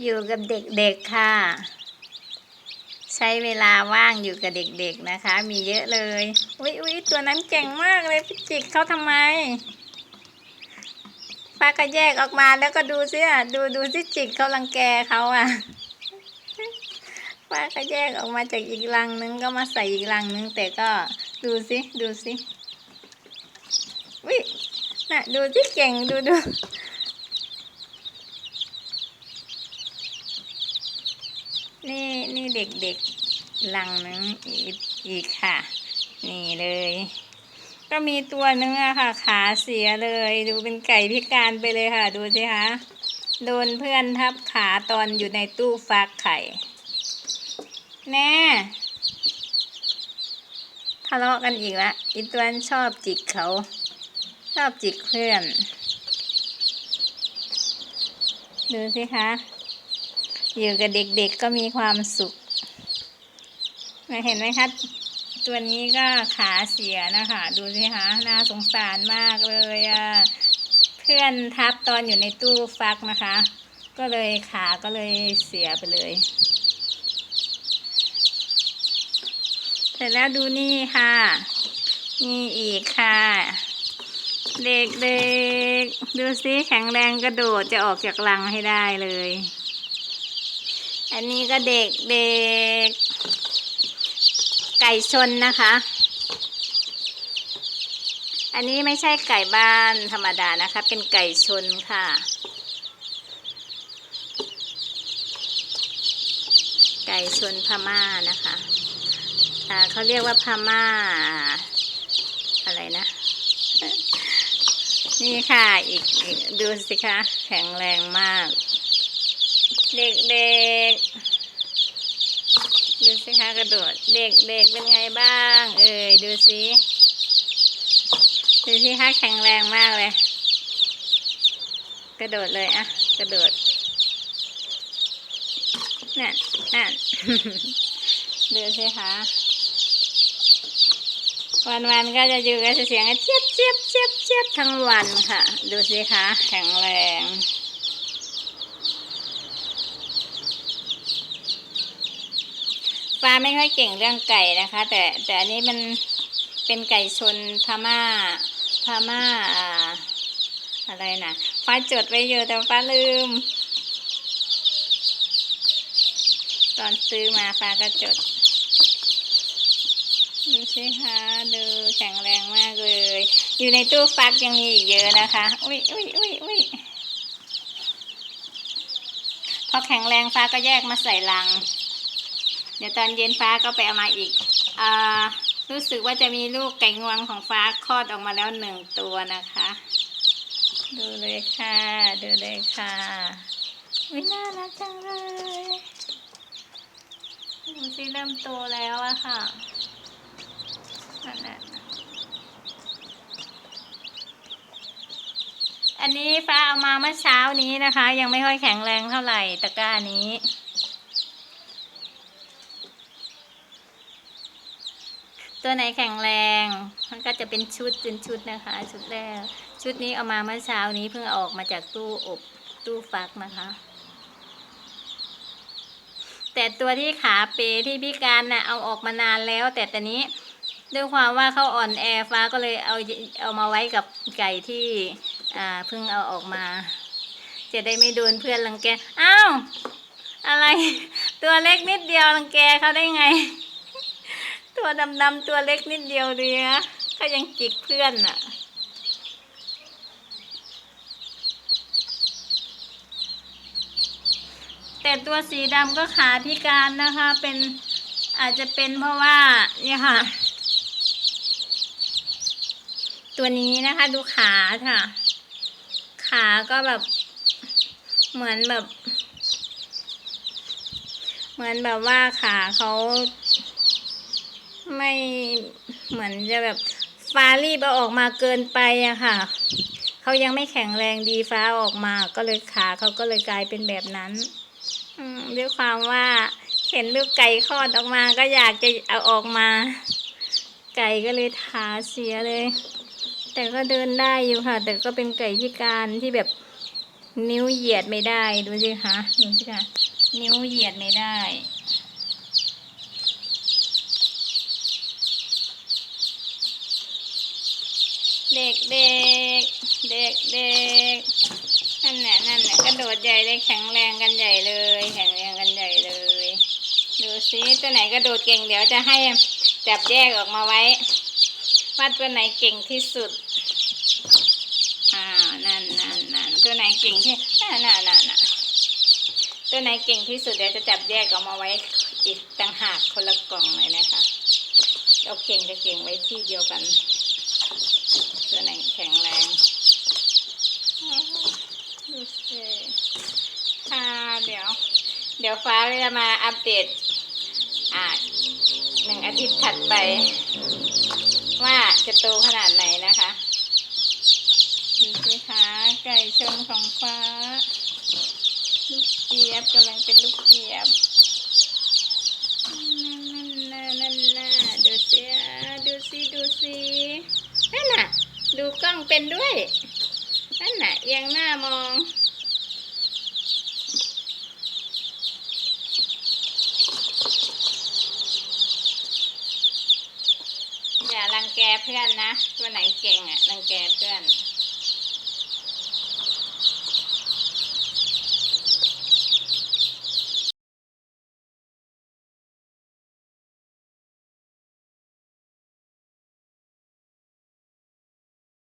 อยู่กับเด็กๆค่ะ ใช้เวลาว่างอยู่กับเด็กๆนะคะ มีเยอะเลยอุ๊ยอุ๊ยตัวนั้นเก่งมากเลยพี่จิกเขาทำไมป้าก็แยกออกมาแล้วก็ดูซิอะดูดูซิจิกเขารังแกเขาอะป้าก็แยกออกมาจากอีกรังนึงก็มาใส่อีกรังนึงแต่ก็ดูซิดูซิวิน่ะดูซิเก่งดูดู นี่นี่เด็กๆลังนึงอีกอีกค่ะ นี่เลย ก็มีตัวนึงอะค่ะ ขาเสียเลย ดูเป็นไก่พิการไปเลยค่ะ ดูสิคะโดนเพื่อนทับขาตอนอยู่ในตู้ฟักไข่ แน่ทะเลาะกันอีกละอีตัวนชอบจิกเขา ชอบจิกเพื่อน ดูสิคะ อยู่กับเด็กๆก็มีความสุขเห็นไหมคะตัวนี้ก็ขาเสียนะคะ ดูสิคะน่าสงสารมากเลยอะเพื่อนทับตอนอยู่ในตู้ฟักนะคะ ก็เลยขาก็เลยเสียไปเลยเสร็จแล้วดูนี่ค่ะ นี่อีกค่ะ เด็กๆ ดูสิแข็งแรงกระโดดจะออกจากรังให้ได้เลย อันนี้ก็เด็กเด็กไก่ชนนะคะ อันนี้ไม่ใช่ไก่บ้านธรรมดานะคะ เป็นไก่ชนค่ะ ไก่ชนพม่านะคะอ่าเขาเรียกว่าพม่าอะไรนะ นี่ค่ะอีกอีกดูสิคะแข็งแรงมาก เด็กๆดูสิคะกระโดด เด็กๆเป็นไงบ้าง เอ่ยดูสิดูสิคะแข็งแรงมากเลย กระโดดเลยอะกระโดดนั่นนั่นดูสิคะวันๆก็จะอยู่กับเสียงเจี๊ยบเจี๊ยบเจี๊ยบเจี๊ยบทั้งวันค่ะ ดูสิคะแข็งแรง ฟ้าไม่ค่อยเก่งเรื่องไก่นะคะ แต่แต่อันนี้มันเป็นไก่ชนพม่าพม่าอ่าอะไรนะฟ้าจดไว้เยอะแต่ฟ้าลืม ตอนซื้อมาฟ้าก็จด ดูสิคะดูแข็งแรงมากเลย อยู่ในตู้ฟักยังมีอีกเยอะนะคะ อุ้ยอุ้ยอุ้ยอุ้ยพอแข็งแรงฟ้าก็แยกมาใส่ลัง ดี๋ยวตอนเย็นฟ้าก็ไปเอามาอีกอ่ารู้สึกว่าจะมีลูกไก่งวงของฟ้าคลอดออกมาแล้วหนึ่งตัวนะคะ ดูเลยค่ะ ดูเลยค่ะวิน่ารักจังเลยดูสิเริ่มโตแล้วอะค่ะนั่นแหละอันนี้ฟ้าเอามาเมื่อเช้านี้นะคะ ยังไม่ค่อยแข็งแรงเท่าไหร่ตะกร้านี้ ตัวไหนแข็งแรง มันก็จะเป็นชุดเป็นชุดนะคะ ชุดแรก ชุดนี้เอามาเมื่อเช้านี้เพิ่งออกมาจากตู้อบตู้ฟักนะคะ แต่ตัวที่ขาเปที่พิการน่ะเอาออกมานานแล้ว แต่ตอนนี้ด้วยความว่าเขาอ่อนแอฟ้าก็เลยเอาเอามาไว้กับไก่ที่อ่าเพิ่งเอาออกมา จะได้ไม่โดนเพื่อนรังแก อ้าว อะไร ตัวเล็กนิดเดียวรังแกเขาได้ไง ตัวดำๆตัวเล็กนิดเดียวเลยนะก็ยังจิกเพื่อนอะ แต่ตัวสีดำก็ขาพิการนะคะเป็นอาจจะเป็นเพราะว่าเนี่ยค่ะ ตัวนี้นะคะดูขาค่ะ ขาก็แบบเหมือนแบบ เหมือนแบบว่าขาเขา ไม่เหมือนจะแบบฟ้ารีบเอาออกมาเกินไปอะค่ะเขายังไม่แข็งแรงดีฟ้าออกมา ก็เลยขาเขาก็เลยกลายเป็นแบบนั้นด้วยความว่าเห็นลูกไก่คลอดออกมาก็อยากจะเอาออกมา ไก่ก็เลยขาเสียเลย แต่ก็เดินได้อยู่ค่ะ แต่ก็เป็นไก่พิการที่แบบนิ้วเหยียดไม่ได้ดูสิคะดูสิคะนิ้วเหยียดไม่ได้ เด็กเด็กเด็กเด็กนั่นแหละนั่นแหละกระโดดใหญ่เลยแข็งแรงกันใหญ่เลย แข็งแรงกันใหญ่เลย ดูสิตัวไหนกระโดดเก่งเดี๋ยวจะให้จับแยกออกมาไว้ว่าตัวไหนเก่งที่สุดอ่านั่นนั่นนั่นตัวไหนเก่งที่น่าน่าน่าน่ะตัวไหนเก่งที่สุดเดี๋ยวจะจับแยกออกมาไว้อีกต่างหากคนละกล่องเลยนะคะเอาเก่งกับเก่งไว้ที่เดียวกัน ตัวไหนแข็งแรงอ้าวดูสิค่ะเดี๋ยว เดี๋ยวฟ้าจะมาอัปเดตอ่าหนึ่งอาทิตย์ถัดไป ว่าจะโตขนาดไหนนะคะดูสิคะไก่ชนของฟ้า ลูกเจี๊ยบกำลังเป็นลูกเจี๊ยบนั่นน่ะนั่นน่ะดูสิดูสิดูสินั่นน่ะ ดูกล้อง เป็นด้วยนั่นน่ะเอียงหน้ามอง อย่ารังแกเพื่อนนะ ตัวไหนเก่งอะรังแกเพื่อน